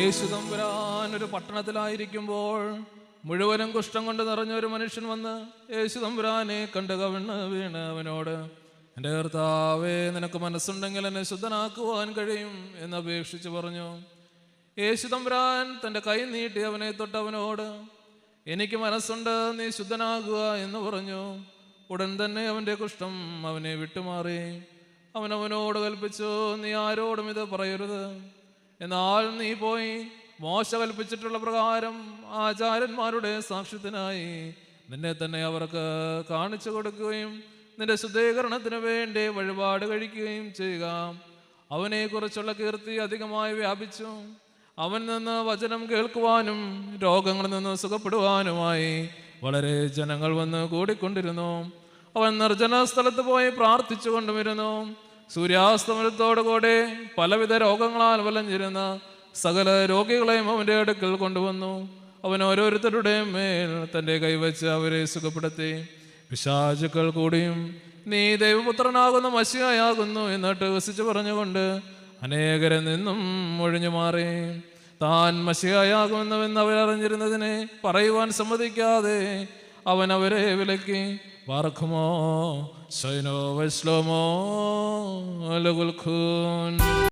യേശു തമ്പുരാൻ ഒരു പട്ടണത്തിലായിരിക്കുമ്പോൾ മുഴുവനും കുഷ്ഠം കൊണ്ട് നിറഞ്ഞ ഒരു മനുഷ്യൻ വന്ന് യേശു തമ്പുരാനെ കണ്ട് കവിണ്ണ് വീണ് അവനോട്. എന്റെ കർത്താവേ നിനക്ക് മനസ്സുണ്ടെങ്കിൽ എന്നെ ശുദ്ധനാക്കുവാൻ കഴിയും എന്ന് അപേക്ഷിച്ച് പറഞ്ഞു. യേശു തമ്പുരാൻ തന്റെ കൈ നീട്ടി അവനെ തൊട്ട് അവനോട് എനിക്ക് മനസ്സുണ്ട് നീ ശുദ്ധനാകുക എന്ന് പറഞ്ഞു. ഉടൻ തന്നെ അവന്റെ കുഷ്ഠം അവനെ വിട്ടുമാറി. അവനവനോട് കൽപ്പിച്ചു നീ ആരോടും ഇത് പറയരുത്. എന്നാൽ നീ പോയി മോശ കൽപ്പിച്ചിട്ടുള്ള പ്രകാരം ആചാര്യന്മാരുടെ സാക്ഷ്യത്തിനായി നിന്നെ തന്നെ അവർക്ക് കാണിച്ചു കൊടുക്കുകയും നിന്റെ ശുദ്ധീകരണത്തിന് വേണ്ടി വഴിപാട് കഴിക്കുകയും ചെയ്യുക. അവനെക്കുറിച്ചുള്ള കീർത്തി അധികമായി വ്യാപിച്ചു. അവൻ നിന്ന് വചനം കേൾക്കുവാനും രോഗങ്ങളിൽ നിന്ന് സുഖപ്പെടുവാനുമായി വളരെ ജനങ്ങൾ വന്ന് കൂടിക്കൊണ്ടിരുന്നു. അവൻ നിർജന സ്ഥലത്ത് പോയി പ്രാർത്ഥിച്ചു കൊണ്ടുവരുന്നു സൂര്യാസ്തമനത്തോടുകൂടെ പലവിധ രോഗങ്ങളാൽ വലഞ്ഞിരുന്ന സകല രോഗികളെയും അവന്റെ അടുക്കൽ കൊണ്ടുവന്നു. അവൻ ഓരോരുത്തരുടെയും മേൽ തന്റെ കൈവച്ച് അവരെ സുഖപ്പെടുത്തി. പിശാചുക്കൾ കൂടിയും നീ ദൈവപുത്രനാകുന്ന മശിയായാകുന്നു എന്നിട്ട് വസിച്ചു പറഞ്ഞുകൊണ്ട് അനേകരെ നിന്നും ഒഴിഞ്ഞു മാറി. താൻ മഷിയാകുന്നുവെന്ന് അവരറിഞ്ഞിരുന്നതിനെ പറയുവാൻ സമ്മതിക്കാതെ അവൻ അവരെ വിലക്കി പാർക്കുമോ സൈനോ വൈശ്ലോമോ ലകുൽഖൂൻ